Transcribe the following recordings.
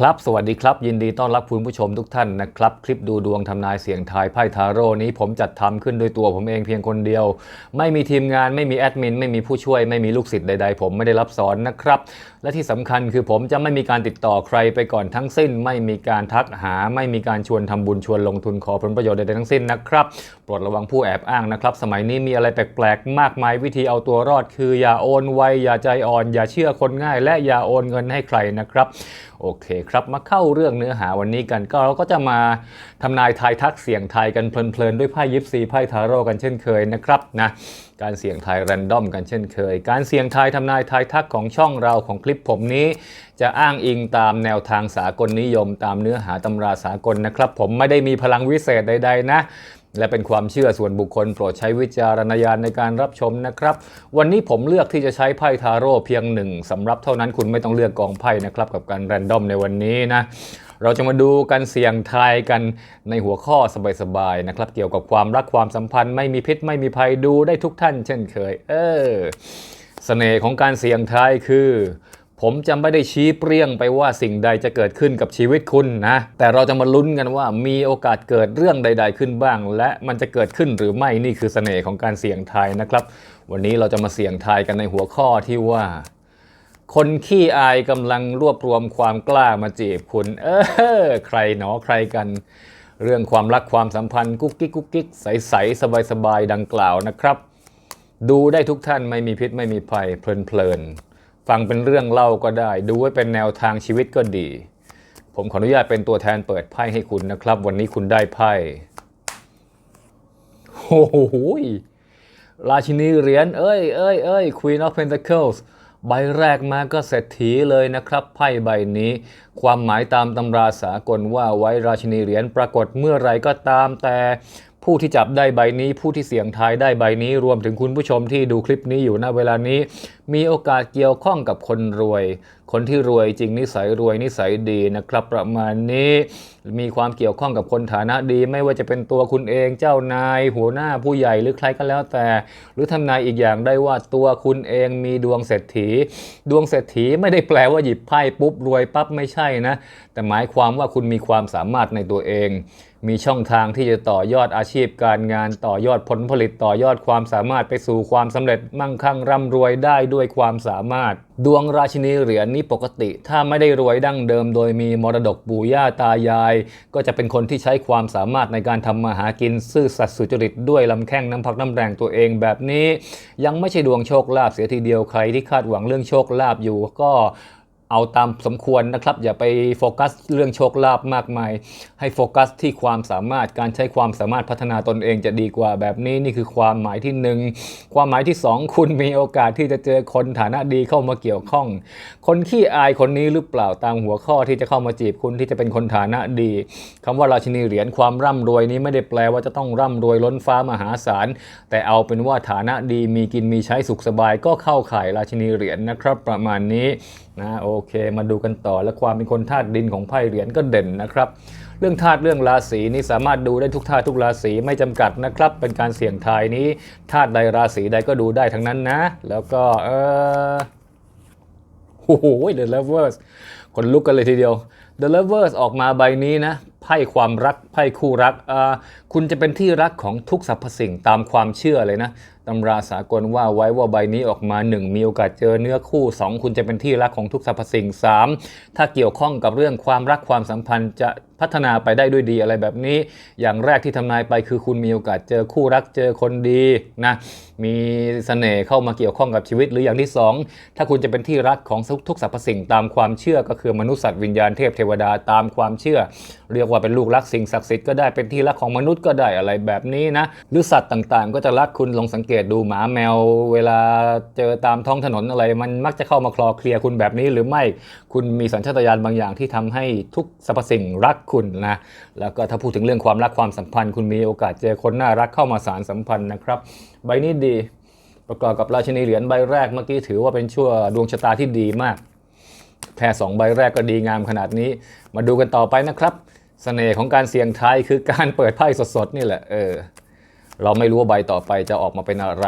ครับ สวัสดีครับ ยินดีต้อนรับคุณผู้ชมทุกท่านนะครับ คลิปดูดวงทำนายเสียงทายไพ่ทาโร่นี้ผมจัดทำขึ้นโดยตัวผมเองเพียงคนเดียว ไม่มีทีมงานไม่มีแอดมิน ไม่มีผู้ช่วย ไม่มีลูกศิษย์ใดๆ ผมไม่ได้รับสอนนะครับ และที่สำคัญคือผมจะไม่มีการติดต่อใครไปก่อนทั้งสิ้น ไม่มีการทักหา ไม่มีการชวนทำบุญชวนลงทุนขอผลประโยชน์ใดๆทั้งสิ้นนะครับโปรดระวังผู้แอบอ้างนะครับ สมัยนี้มีอะไรแปลกๆมากมายวิธีเอาตัวรอด คืออย่าโอนไวอย่าใจอ่อน อย่าเชื่อคนง่าย และอย่าโอนเงินให้ใครนะครับโอเคครับ มาเข้าเรื่องเนื้อหาวันนี้กัน ก็เราก็จะมาทำนายทายทักเสียงไทยกันเพลินๆ ด้วยไพ่ยิปซีไพ่ทาโร่กันเช่นเคยนะครับนะการเสี่ยงทายแรนดอมกันเช่นเคย การเสี่ยงทายทำนายทายทักของช่องเราของคลิปผมนี้ จะอ้างอิงตามแนวทางสากลนิยม ตามเนื้อหาตำราสากลนะครับ ผมไม่ได้มีพลังวิเศษใดๆนะ และเป็นความเชื่อส่วนบุคคลโปรดใช้วิจารณญาณในการรับชมนะครับ วันนี้ผมเลือกที่จะใช้ไพ่ทาโร่เพียงหนึ่งสำรับเท่านั้นคุณไม่ต้องเลือกกองไพ่นะครับกับการแรนดอมในวันนี้นะเราจะมาดูกันเสี่ยงทายกันในหัวข้อสบายๆนะครับ เกี่ยวกับความรักความสัมพันธ์ไม่มีพิษไม่มีภัยดูได้ทุกท่านเช่นเคย เออเสน่ห์ของการเสี่ยงทายคือ ผมจะไม่ได้ชี้เปรี้ยงไปว่าสิ่งใดจะเกิดขึ้นกับชีวิตคุณนะ แต่เราจะมาลุ้นกันว่ามีโอกาสเกิดเรื่องใด ๆ ขึ้นบ้าง และมันจะเกิดขึ้นหรือไม่นี่คือเสน่ห์ของการเสี่ยงทายนะครับ วันนี้เราจะมาเสี่ยงทายกันในหัวข้อที่ว่า คนขี้อายกำลังรวบรวมความกล้ามาจีบคุณ เออใครหนอใครกัน เรื่องความรักความสัมพันธ์กุ๊กกิ๊กกุ๊กกิ๊กใสๆสบายๆดังกล่าวนะครับ ดูได้ทุกท่านไม่มีพิษไม่มีภัยเพลินๆ ฟังเป็นเรื่องเล่าก็ได้ ดูไว้เป็นแนวทางชีวิตก็ดี ผมขออนุญาตเป็นตัวแทนเปิดไพ่ให้คุณนะครับ วันนี้คุณได้ไพ่โอ้โหราชินีเหรียญเอ้ยเอ้ยเอ้ย Queen of Pentacles ใบแรกมาก็เศรษฐีเลยนะครับ ไพ่ใบนี้ ความหมายตามตำราสากลว่าไว้ราชินีเหรียญปรากฏเมื่อไรก็ตามแต่ ผู้ที่จับได้ใบนี้ ผู้ที่เสี่ยงทายได้ใบนี้ รวมถึงคุณผู้ชมที่ดูคลิปนี้อยู่ณเวลานี้ มีโอกาสเกี่ยวข้องกับคนรวยคนที่รวยจริงนิสัยรวยนิสัยดีนะครับ ประมาณนี้มีความเกี่ยวข้องกับคนฐานะดีไม่ว่าจะเป็นตัวคุณเองเจ้านาย หัวหน้าผู้ใหญ่หรือใครก็แล้วแต่ หรือทำนายอีกอย่างได้ว่าตัวคุณเองมีดวงเศรษฐี ดวงเศรษฐีไม่ได้แปลว่าหยิบไพ่ปุ๊บรวยปั๊บไม่ใช่นะ แต่หมายความว่าคุณมีความสามารถในตัวเอง มีช่องทางที่จะต่อยอดอาชีพการงาน ต่อยอดผลผลิตต่อยอดความสามารถไปสู่ความสำเร็จมั่งคั่งร่ำรวยได้ด้วยความสามารถ ดวงราชินีเหรียญนี้ปกติ ถ้าไม่ได้รวยดั้งเดิม โดยมีมรดกปู่ย่าตายาย ก็จะเป็นคนที่ใช้ความสามารถในการทำมาหากินซื่อสัตย์สุจริตด้วยลำแข้งน้ำพักน้ำแรงตัวเองแบบนี้ ยังไม่ใช่ดวงโชคลาภเสียทีเดียวใครที่คาดหวังเรื่องโชคลาภอยู่ก็ เอาตามสมควรนะครับ อย่าไปโฟกัสเรื่องโชคลาภมากมาย ให้โฟกัสที่ความสามารถการใช้ความสามารถพัฒนาตนเองจะดีกว่าแบบนี้นี่คือความหมายที่หนึ่งความหมายที่สองคุณมีโอกาสที่จะเจอคนฐานะดีเข้ามาเกี่ยวข้อง คนขี้อายคนนี้หรือเปล่าตามหัวข้อที่จะเข้ามาจีบคุณที่จะเป็นคนฐานะดีคำว่าราชินีเหรียญความร่ำรวยนี้ไม่ได้แปลว่าจะต้องร่ำรวยล้นฟ้ามหาศาลแต่เอาเป็นว่าฐานะดีมีกินมีใช้สุขสบายก็เข้าข่ายราชินีเหรียญนะครับ ประมาณนี้ นะโอเค มาดูกันต่อและความเป็นคนธาตุดินของไพ่เหรียญก็เด่นนะครับ เรื่องธาตุเรื่องราศีนี่สามารถดูได้ทุกธาตุทุกราศีไม่จำกัดนะครับ เป็นการเสี่ยงทายนี้ธาตุใดราศีใดก็ดูได้ทั้งนั้นนะ แล้วก็เออโอ้โห The Lovers คนลุกกันเลยทีเดียว The Lovers ออกมาใบนี้นะไพ่ความรักไพ่คู่รักอ่าคุณจะเป็นที่รักของทุกสรรพสิ่งตามความเชื่อเลยนะ ตำราสากลว่าไว้ว่าใบนี้ออกมา 1 มีโอกาสเจอเนื้อคู่ 2 คุณจะเป็นที่รักของทุกสรรพสิ่ง 3 ถ้าเกี่ยวข้องกับเรื่องความรักความสัมพันธ์จะพัฒนาไปได้ด้วยดีอะไรแบบนี้ อย่างแรกที่ทำนายไปคือคุณมีโอกาสเจอคู่รักเจอคนดีนะมีเสน่ห์เข้ามาเกี่ยวข้องกับชีวิต หรืออย่างที่ 2 ถ้าคุณจะเป็นที่รักของทุกสรรพสิ่งตามความเชื่อก็คือมนุษย์สัตว์วิญญาณเทพเทวดาตามความเชื่อ เรียกว่าเป็นลูกรักสิ่งศักดิ์สิทธิ์ก็ได้เป็นที่รักของมนุษย์ก็ได้อะไรแบบนี้นะหรือสัตว์ต่างๆ ก็จะรักคุณลองสังเกตดูหมาแมว เวลาเจอตามท้องถนนอะไร มันมักจะเข้ามาคลอเคลียร์คุณแบบนี้หรือไม่ คุณมีสัญชาตญาณบางอย่างที่ทำให้ทุกสรรพสิ่งรักคุณนะ แล้วก็ถ้าพูดถึงเรื่องความรักความสัมพันธ์ คุณมีโอกาสเจอคนน่ารักเข้ามาสารสัมพันธ์นะครับ ใบนี้ดี ประกอบกับราชินีเหรียญใบแรกเมื่อกี้ถือว่าเป็นชั่วดวงชะตาที่ดีมากแค่สองใบแรกก็ดีงามขนาดนี้ มาดูกันต่อไปนะครับเสน่ห์ของการเสี่ยงทายคือการเปิดไพ่สดๆนี่แหละ เออ เราไม่รู้ว่าใบต่อไปจะออกมาเป็นอะไร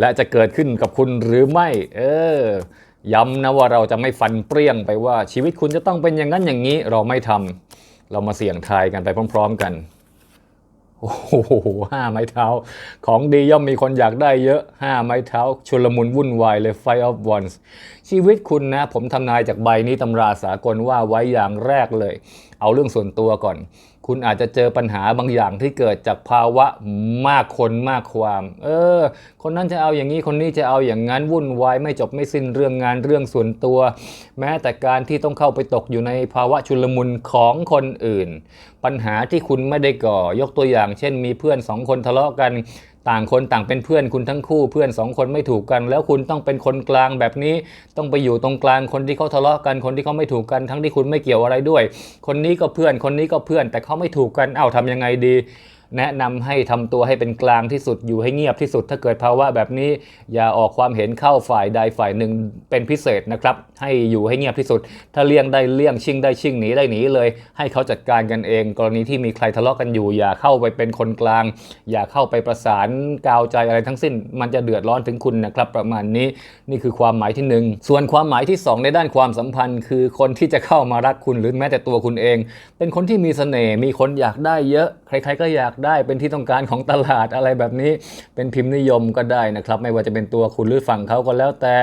และจะเกิดขึ้นกับคุณหรือไม่ เออย้ำนะว่าเราจะไม่ฟันเปรี้ยงไปว่าชีวิตคุณจะต้องเป็นอย่างนั้นอย่างนี้เราไม่ทำ เรามาเสี่ยงทายกันไปพร้อม ๆกัน โอ้โหห้าไม้เท้า ของดีย่อมมีคนอยากได้เยอะห้าไม้เท้า ชุลมุนวุ่นวายเลยไฟออฟวอนส์ชีวิตคุณนะ ผมทำนายจากใบนี้ตำราสากลว่าไว้อย่างแรกเลย เอาเรื่องส่วนตัวก่อน คุณอาจจะเจอปัญหาบางอย่างที่เกิดจากภาวะมากคนมากความ เออ คนนั้นจะเอาอย่างนี้คนนี้จะเอาอย่างนั้นวุ่นวายไม่จบไม่สิ้นเรื่องงานเรื่องส่วนตัว แม้แต่การที่ต้องเข้าไปตกอยู่ในภาวะชุลมุนของคนอื่น ปัญหาที่คุณไม่ได้ก่อยกตัวอย่าง เช่น มีเพื่อนสองคนทะเลาะกัน ต่างคนต่างเป็นเพื่อนคุณทั้งคู่เพื่อนสองคนไม่ถูกกัน แล้วคุณต้องเป็นคนกลางแบบนี้ ต้องไปอยู่ตรงกลางคนที่เขาทะเลาะกันคนที่เขาไม่ถูกกันทั้งที่คุณไม่เกี่ยวอะไรด้วย คนนี้ก็เพื่อนคนนี้ก็เพื่อน แต่เขาไม่ถูกกันเอ้าทำยังไงดี แนะนำให้ทำตัวให้เป็นกลางที่สุดอยู่ให้เงียบที่สุด ถ้าเกิดภาวะแบบนี้อย่าออกความเห็นเข้าฝ่ายใดฝ่ายหนึ่งเป็นพิเศษนะครับ ให้อยู่ให้เงียบที่สุด ถ้าเลี่ยงได้เลี่ยงชิงได้ชิงหนีได้หนีเลย ให้เขาจัดการกันเอง กรณีที่มีใครทะเลาะกันอยู่ อย่าเข้าไปเป็นคนกลาง อย่าเข้าไปประสานกาวใจอะไรทั้งสิ้น มันจะเดือดร้อนถึงคุณนะครับ ประมาณนี้นี่คือความหมายที่หนึ่งส่วนความหมายที่สองในด้านความสัมพันธ์ คือคนที่จะเข้ามารักคุณหรือแม้แต่ตัวคุณเอง เป็นคนที่มีเสน่ห์มีคนอยากได้เยอะใครๆก็อยากได้เป็นที่ต้องการของตลาดอะไรแบบนี้ เป็นพิมพ์นิยมก็ได้นะครับ ไม่ว่าจะเป็นตัวคุณหรือฝั่งเขาก็แล้ว แต่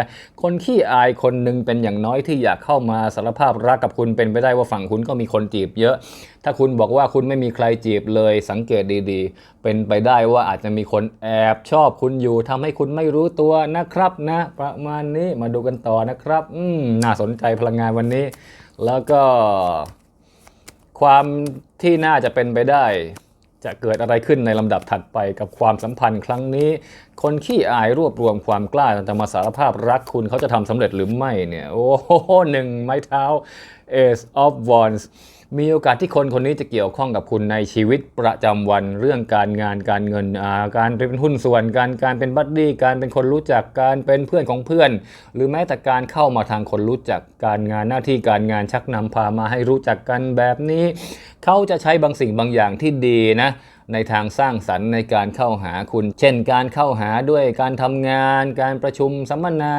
คนขี้อายคนหนึ่งเป็นอย่างน้อยที่อยากเข้ามาสารภาพรักกับคุณเป็นไปได้ว่าฝั่งคุณก็มีคนจีบเยอะ ถ้าคุณบอกว่าคุณไม่มีใครจีบเลยสังเกตดีๆ เป็นไปได้ว่าอาจจะมีคนแอบชอบคุณอยู่ทำให้คุณไม่รู้ตัวนะครับนะ ประมาณนี้มาดูกันต่อนะครับ อืมน่าสนใจพลังงานวันนี้ แล้วก็ความที่น่าจะเป็นไปได้ จะเกิดอะไรขึ้นในลำดับถัดไปกับความสัมพันธ์ครั้งนี้ คนขี้อายรวบรวมความกล้าจะมาสารภาพรักคุณเขาจะทำสำเร็จหรือไม่เนี่ย โอ้โหหนึ่งไม้เท้า Ace of Wands มีโอกาสที่คนคนนี้จะเกี่ยวข้องกับคุณในชีวิตประจำวันเรื่องการงานการเงินการเป็นหุ้นส่วนการการเป็นบัดดี้การเป็นคนรู้จักการเป็นเพื่อนของเพื่อน หรือแม้แต่การเข้ามาทางคนรู้จักการงานหน้าที่การงานชักนำพามาให้รู้จักกันแบบนี้ เขาจะใช้บางสิ่งบางอย่างที่ดีนะ ในทางสร้างสรรค์ในการเข้าหาคุณ เช่น การเข้าหาด้วยการทำงาน การประชุมสัมมนา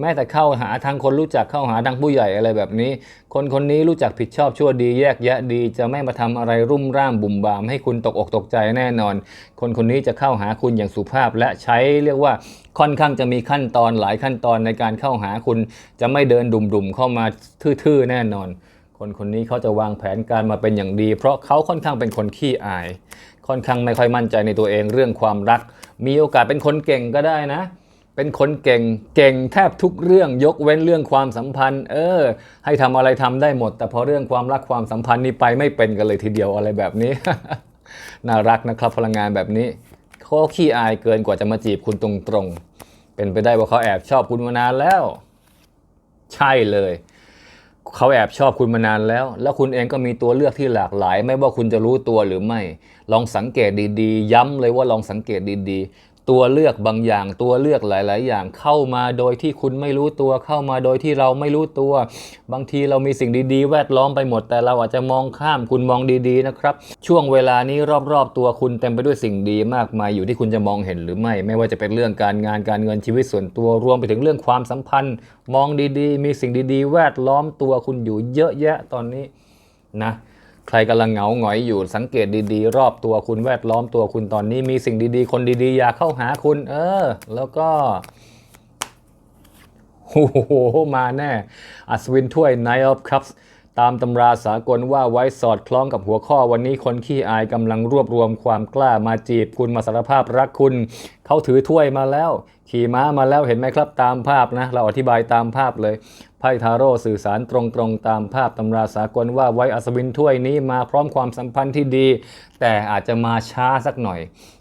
แม้แต่เข้าหาทางคนรู้จักเข้าหาทางผู้ใหญ่อะไรแบบนี้ คนคนนี้รู้จักผิดชอบชั่วดีแยกแยะดี จะไม่มาทำอะไรรุ่มร่ามบุ่มบาม ให้คุณตกอกตกใจแน่นอน คนคนนี้จะเข้าหาคุณอย่างสุภาพ และใช้เรียกว่าค่อนข้างจะมีขั้นตอนหลายขั้นตอนในการเข้าหาคุณ จะไม่เดินดุ่มๆเข้ามาทื่อๆแน่นอน คนคนนี้เขาจะวางแผนการมาเป็นอย่างดี เพราะเขาค่อนข้างเป็นคนขี้อาย ค่อนข้างไม่ค่อยมั่นใจในตัวเองเรื่องความรัก มีโอกาสเป็นคนเก่งก็ได้นะ เป็นคนเก่งเก่งแทบทุกเรื่องยกเว้นเรื่องความสัมพันธ์ เออ ให้ทำอะไรทำได้หมด แต่พอเรื่องความรักความสัมพันธ์นี่ไปไม่เป็นกันเลยทีเดียวอะไรแบบนี้ น่ารักนะครับพลังงานแบบนี้เขาขี้อายเกินกว่าจะมาจีบคุณตรงๆ เป็นไปได้ว่าเขาแอบชอบคุณมานานแล้ว ใช่เลย เขาแอบชอบคุณมานานแล้ว แล้วคุณเองก็มีตัวเลือกที่หลากหลาย ไม่ว่าคุณจะรู้ตัวหรือไม่ ลองสังเกตดีๆ ย้ำเลยว่าลองสังเกตดีๆ ตัวเลือกบางอย่างตัวเลือกหลาย ๆ อย่างเข้ามาโดยที่คุณไม่รู้ตัวเข้ามาโดยที่เราไม่รู้ตัว บางทีเรามีสิ่งดี ๆ แวดล้อมไปหมด แต่เราอาจจะมองข้ามคุณมองดี ๆ นะครับ ช่วงเวลานี้รอบ ๆ ตัวคุณเต็มไปด้วยสิ่งดีมากมายอยู่ที่คุณจะมองเห็นหรือไม่ ไม่ว่าจะเป็นเรื่องการงานการเงินชีวิตส่วนตัวรวมไปถึงเรื่องความสัมพันธ์ มองดี ๆ มีสิ่งดี ๆ แวดล้อมตัวคุณอยู่เยอะแยะตอนนี้นะ ใครกำลังเหงาหงอยอยู่สังเกตดีๆ รอบตัวคุณแวดล้อมตัวคุณตอนนี้มีสิ่งดีๆ คนดีๆ อยากเข้าหาคุณ เออ แล้วก็โอ้โหมาแน่ อัศวินถ้วย Knight of Cups ตามตำราสากลว่าไว้สอดคล้องกับหัวข้อวันนี้คนขี้อายกำลังรวบรวมความกล้ามาจีบคุณมาสารภาพรักคุณ เขาถือถ้วยมาแล้ว ขี่ม้ามาแล้วเห็นไหมครับตามภาพนะ เราอธิบายตามภาพเลย ไพ่ทาโร่สื่อสารตรงๆตามภาพตำราสากลว่าไว้อัศวินถ้วยนี้มาพร้อมความสัมพันธ์ที่ดี แต่อาจจะมาช้าสักหน่อย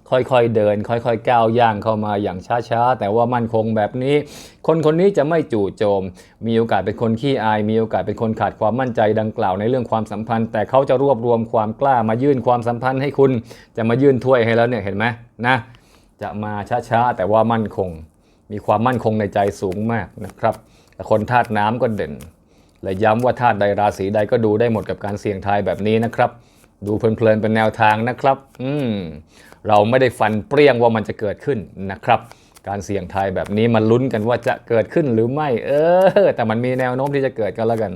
ค่อยๆเดิน ค่อยๆก้าวย่างเข้ามาอย่างช้าๆ แต่ว่ามั่นคงแบบนี้ คนคนนี้จะไม่จู่โจม มีโอกาสเป็นคนขี้อาย มีโอกาสเป็นคนขาดความมั่นใจดังกล่าวในเรื่องความสัมพันธ์ แต่เขาจะรวบรวมความกล้ามายื่นความสัมพันธ์ให้คุณ จะมายื่นถ้วยให้แล้วเนี่ยเห็นไหมนะจะมาช้าๆแต่ว่ามั่นคง มีความมั่นคงในใจสูงมากนะครับ แต่คนธาตุน้ำก็เด่น และย้ำว่าธาตุใดราศีใดก็ดูได้หมดกับการเสี่ยงทายแบบนี้นะครับ ดูเพลินๆเป็นแนวทางนะครับ อืมเราไม่ได้ฟันเปรี้ยงว่ามันจะเกิดขึ้นนะครับ การเสี่ยงทายแบบนี้มันลุ้นกันว่าจะเกิดขึ้นหรือไม่ เออ แต่มันมีแนวโน้มที่จะเกิดกันแล้วกัน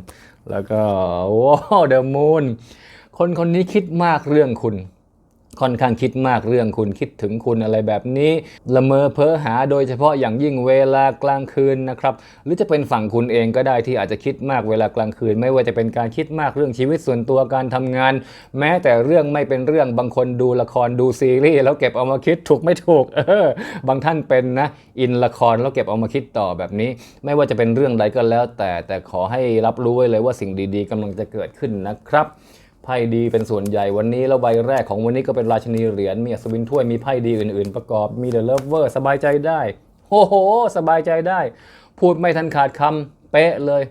แล้วก็ว้าวเดอะมูนคนคนนี้คิดมากเรื่องคุณ ค่อนข้างคิดมากเรื่องคุณคิดถึงคุณอะไรแบบนี้ ละเมอเพ้อหาโดยเฉพาะอย่างยิ่งเวลากลางคืนนะครับ หรือจะเป็นฝั่งคุณเองก็ได้ที่อาจจะคิดมากเวลากลางคืน ไม่ว่าจะเป็นการคิดมากเรื่องชีวิตส่วนตัวการทำงาน แม้แต่เรื่องไม่เป็นเรื่องบางคนดูละครดูซีรีส์แล้วเก็บเอามาคิดถูกไม่ถูกเออบางท่านเป็นนะอินละครแล้วเก็บเอามาคิดต่อแบบนี้ ไม่ว่าจะเป็นเรื่องใดก็แล้ว แต่แต่ขอให้รับรู้ไว้เลยว่าสิ่งดี ๆกำลังจะเกิดขึ้นนะครับ ไพ่ดีเป็นส่วนใหญ่วันนี้แล้วใบแรกของวันนี้ก็เป็นราชินีเหรียญมีอัศวินถ้วยมีไพ่ดีอื่นๆ ประกอบมีเดอะเลิฟเวอร์สบายใจได้โอ้โห สบายใจได้ พูดไม่ทันขาดคำเป๊ะเลย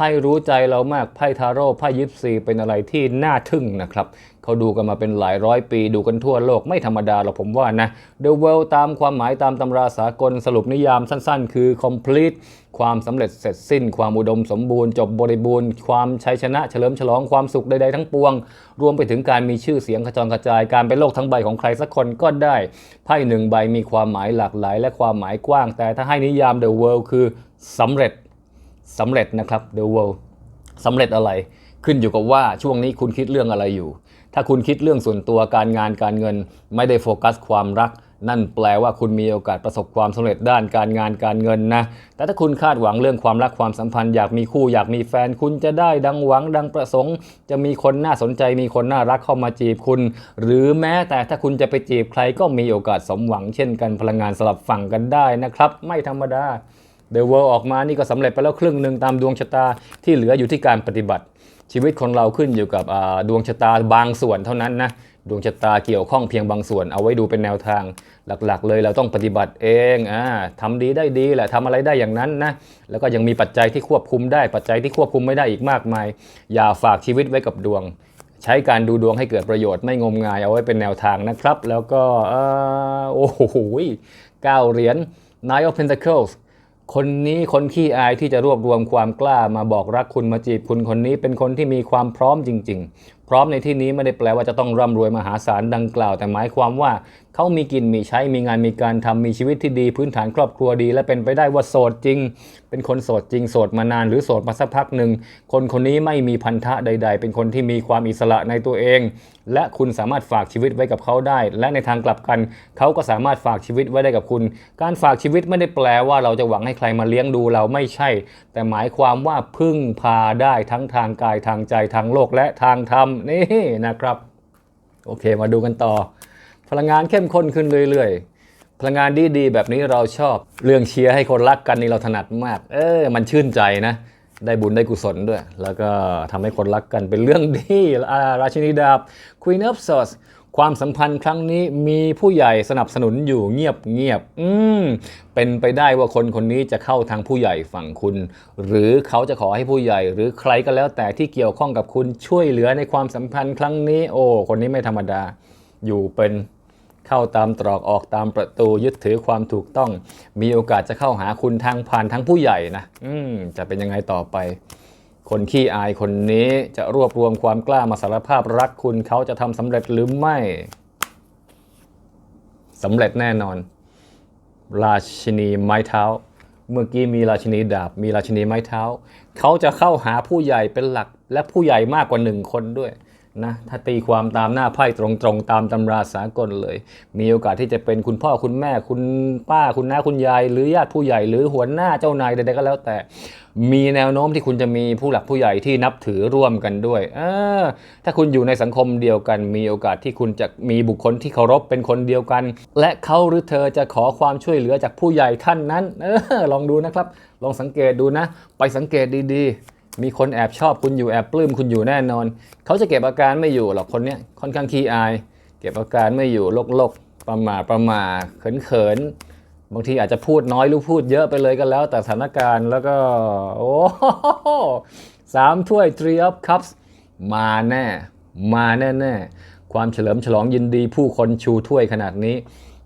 พ่รู้ใจเรามากไพ่ทาโร่ไพ่ยิปซีเป็นอะไรที่น่าทึ่งนะครับเขาดูกันมาเป็นหลายร้อยปีดูกันทั่วโลกไม่ธรรมดาหรอกผมว่านะ The World ตามความหมายตามตำราสากลสรุปนิยามสั้นๆ คือ complete ความสำเร็จเสร็จสิ้น ความอุดมสมบูรณ์ จบบริบูรณ์ ความชัยชนะเฉลิมฉลองความสุขใดๆทั้งปวง รวมไปถึงการมีชื่อเสียงกระจรกระจายการเป็นโลกทั้งใบของใครสักคนก็ได้ไพ่หนึ่งใบมีความหมายหลากหลาย และความหมายกว้าง แต่ถ้าให้นิยาม The World คือสำเร็จ สำเร็จนะครับ The World สำเร็จอะไรขึ้นอยู่กับว่าช่วงนี้คุณคิดเรื่องอะไรอยู่ ถ้าคุณคิดเรื่องส่วนตัวการงานการเงิน ไม่ได้โฟกัสความรัก นั่นแปลว่าคุณมีโอกาสประสบความสำเร็จด้านการงานการเงินนะ แต่ถ้าคุณคาดหวังเรื่องความรักความสัมพันธ์อยากมีคู่อยากมีแฟน คุณจะได้ดังหวังดังประสงค์ จะมีคนน่าสนใจมีคนน่ารักเข้ามาจีบคุณ หรือแม้แต่ถ้าคุณจะไปจีบใครก็มีโอกาสสมหวังเช่นกันพลังงานสลับฝั่งกันได้นะครับ ไม่ธรรมดา The World ออกมานี่ก็สำเร็จไปแล้วครึ่งหนึ่งตามดวงชะตาที่เหลืออยู่ที่การปฏิบัติ ชีวิตคนเราขึ้นอยู่กับดวงชะตาบางส่วนเท่านั้นนะดวงชะตาเกี่ยวข้องเพียงบางส่วนเอาไว้ดูเป็นแนวทาง หลักๆ เลยเราต้องปฏิบัติเองอ่าทำดีได้ดีแหละทำอะไรได้อย่างนั้นนะแล้วก็ยังมีปัจจัยที่ควบคุมได้ปัจจัยที่ควบคุมไม่ได้อีกมากมาย อย่าฝากชีวิตไว้กับดวง ใช้การดูดวงให้เกิดประโยชน์ไม่งมงายเอาไว้เป็นแนวทางนะครับ แล้วก็อโอ้โหเก้าเหรียญ Nine of Pentacles คนนี้คนขี้อายที่จะรวบรวมความกล้ามาบอกรักคุณมาจีบคุณคนนี้เป็นคนที่มีความพร้อมจริงๆ พร้อมในที่นี้ไม่ได้แปลว่าจะต้องร่ำรวยมหาศาลดังกล่าว แต่หมายความว่า เขามีกินมีใช้มีงานมีการทำมีชีวิตที่ดี พื้นฐานครอบครัวดี และเป็นไปได้ว่าโสดจริง เป็นคนโสดจริงโสดมานานหรือโสดมาสักพักหนึ่งคนคนนี้ไม่มีพันธะใด ๆ เป็นคนที่มีความอิสระในตัวเอง และคุณสามารถฝากชีวิตไว้กับเขาได้ และในทางกลับกัน เขาก็สามารถฝากชีวิตไว้ได้กับคุณ การฝากชีวิตไม่ได้แปลว่าเราจะหวังให้ใครมาเลี้ยงดูเราไม่ใช่ แต่หมายความว่าพึ่งพาได้ทั้งทางกายทางใจทางโลกและทางธรรมนี่นะครับ โอเคมาดูกันต่อ พลังงานเข้มข้นขึ้นเรื่อยๆ พลังงานดีๆ แบบนี้เราชอบ เรื่องเชียร์ให้คนรักกันนี่เราถนัดมาก เออมันชื่นใจนะ ได้บุญได้กุศลด้วย แล้วก็ทำให้คนรักกันเป็นเรื่องดีราชินีดาบ Queen of Swords ความสัมพันธ์ครั้งนี้มีผู้ใหญ่สนับสนุนอยู่เงียบเงียบๆอืม เป็นไปได้ว่าคนคนนี้จะเข้าทางผู้ใหญ่ฝั่งคุณ หรือเขาจะขอให้ผู้ใหญ่ หรือใครก็แล้วแต่ที่เกี่ยวข้องกับคุณช่วยเหลือในความสัมพันธ์ครั้งนี้ โอ้ คนนี้ไม่ธรรมดา อยู่เป็นเข้าตามตรอกออกตามประตูยึดถือความถูกต้อง มีโอกาสจะเข้าหาคุณทางผ่านทางผู้ใหญ่นะ อืม จะเป็นยังไงต่อไป คนขี้อายคนนี้จะรวบรวมความกล้ามาสารภาพรักคุณเขาจะทำสำเร็จหรือไม่สำเร็จแน่นอน ราชินีไม้เท้า เมื่อกี้มีราชินีดาบ มีราชินีไม้เท้า เขาจะเข้าหาผู้ใหญ่เป็นหลักและผู้ใหญ่มากกว่าหนึ่งคนด้วย นะถ้าตีความตามหน้าไพ่ตรงๆ ตามตำราสากลเลย มีโอกาสที่จะเป็นคุณพ่อคุณแม่ คุณป้าคุณน้าคุณยาย หรือญาติผู้ใหญ่หรือหัวหน้าเจ้านายใดๆก็แล้วแต่ มีแนวโน้มที่คุณจะมีผู้หลักผู้ใหญ่ที่นับถือร่วมกันด้วยออถ้าคุณอยู่ในสังคมเดียวกัน มีโอกาสที่คุณจะมีบุคคลที่เคารพเป็นคนเดียวกัน และเขาหรือเธอจะขอความช่วยเหลือจากผู้ใหญ่ท่านนั้นเออลองดูนะครับ ลองสังเกตดูนะ ไปสังเกตดีๆ มีคนแอบชอบคุณอยู่แอบปลื้มคุณอยู่แน่นอน เขาจะเก็บอาการไม่อยู่หรอกคนเนี้ยค่อนข้างขี้อาย เก็บอาการไม่อยู่โลกๆประมาประมาเขินเขินบางทีอาจจะพูดน้อยหรือพูดเยอะไปเลยก็แล้วแต่สถานการณ์แล้วก็ โอ้สามถ้วย three of cups มาแน่ มาแน่แน่ความเฉลิมฉลองยินดี ผู้คนชูถ้วยขนาดนี้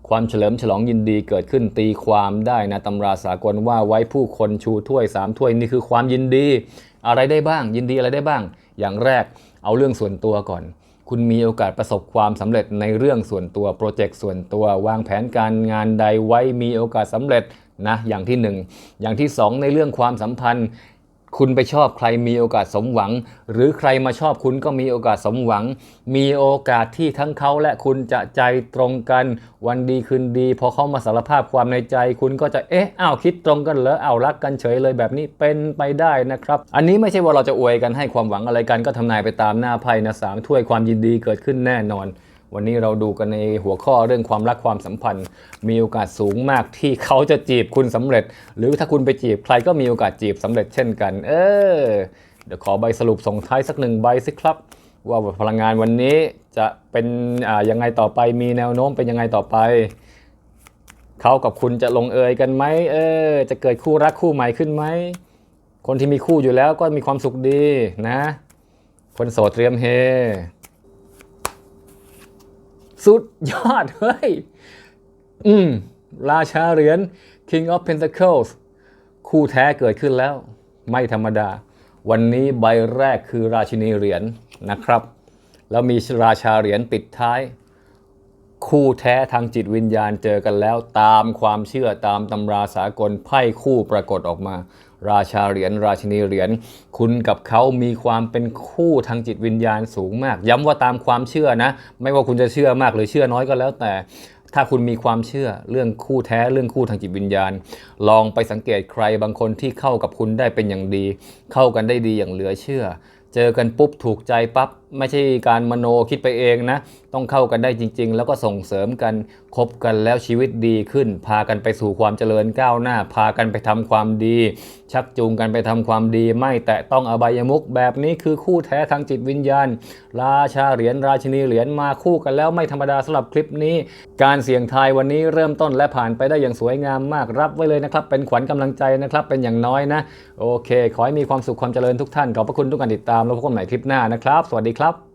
ความเฉลิมฉลองยินดีเกิดขึ้นตีความได้นะตำราสากลว่าไว้ผู้คนชูถ้วยสามถ้วยนี่คือความยินดี อะไรได้บ้าง ยินดีอะไรได้บ้าง อย่างแรกเอาเรื่องส่วนตัวก่อน คุณมีโอกาสประสบความสำเร็จในเรื่องส่วนตัวโปรเจกต์ส่วนตัววางแผนการงานใดไว้มีโอกาสสำเร็จนะอย่างที่หนึ่งอย่างที่สองในเรื่องความสัมพันธ์ คุณไปชอบใครมีโอกาสสมหวัง หรือใครมาชอบคุณก็มีโอกาสสมหวัง มีโอกาสที่ทั้งเขาและคุณจะใจตรงกัน วันดีคืนดีพอเขามาสารภาพความในใจ คุณก็จะเอ๊ะอ้าวคิดตรงกันเหรออ้าวรักกันเฉยเลยแบบนี้เป็นไปได้นะครับ อันนี้ไม่ใช่ว่าเราจะอวยกันให้ความหวังอะไรกันก็ทำนายไปตามหน้าไพ่นะสามถ้วยความยินดีเกิดขึ้นแน่นอน วันนี้เราดูกันในหัวข้อเรื่องความรักความสัมพันธ์ มีโอกาสสูงมากที่เขาจะจีบคุณสำเร็จ หรือถ้าคุณไปจีบใครก็มีโอกาสจีบสำเร็จเช่นกัน เออเดี๋ยวขอใบสรุปส่งท้ายสักหนึ่งใบสิครับ ว่าพลังงานวันนี้จะเป็นอ่ายังไงต่อไปมีแนวโน้มเป็นยังไงต่อไปเขากับคุณจะลงเอยกันไหมเออ จะเกิดคู่รักคู่ใหม่ขึ้นไหมคนที่มีคู่อยู่แล้วก็มีความสุขดีนะ คนโสดเตรียมเฮ สุดยอด เฮ้ย อืม ราชาเหรียญ King of Pentacles คู่แท้เกิดขึ้นแล้ว ไม่ธรรมดา วันนี้ใบแรกคือราชินีเหรียญนะครับ แล้วมีราชาเหรียญปิดท้าย คู่แท้ทางจิตวิญญาณเจอกันแล้ว ตามความเชื่อตามตำราสากลไพ่คู่ปรากฏออกมา ราชาเหรียญราชินีเหรียญคุณกับเขามีความเป็นคู่ทางจิตวิญญาณสูงมาก ย้ำว่าตามความเชื่อนะ ไม่ว่าคุณจะเชื่อมากหรือเชื่อน้อยก็แล้วแต่ถ้าคุณมีความเชื่อเรื่องคู่แท้เรื่องคู่ทางจิตวิญญาณ ลองไปสังเกตใครบางคนที่เข้ากับคุณได้เป็นอย่างดี เข้ากันได้ดีอย่างเหลือเชื่อ เจอกันปุ๊บถูกใจปั๊บ ไม่ใช่การมโนคิดไปเองนะ ต้องเข้ากันได้จริง ๆ แล้วก็ส่งเสริมกันคบกันแล้วชีวิตดีขึ้น พากันไปสู่ความเจริญก้าวหน้า พากันไปทำความดี ชักจูงกันไปทำความดี ไม่แตะต้องอบายมุกแบบนี้คือคู่แท้ทางจิตวิญญาณ ราชาเหรียญราชินีเหรียญมาคู่กันแล้วไม่ธรรมดาสำหรับคลิปนี้ การเสี่ยงทายวันนี้เริ่มต้นและผ่านไปได้อย่างสวยงามมากรับไว้เลยนะครับ เป็นขวัญกำลังใจนะครับเป็นอย่างน้อยนะ โอเค ขอให้มีความสุขความเจริญทุกท่านขอบพระคุณทุกการติดตามแล้วพบกันใหม่คลิปหน้านะครับ สวัสดีครับ샵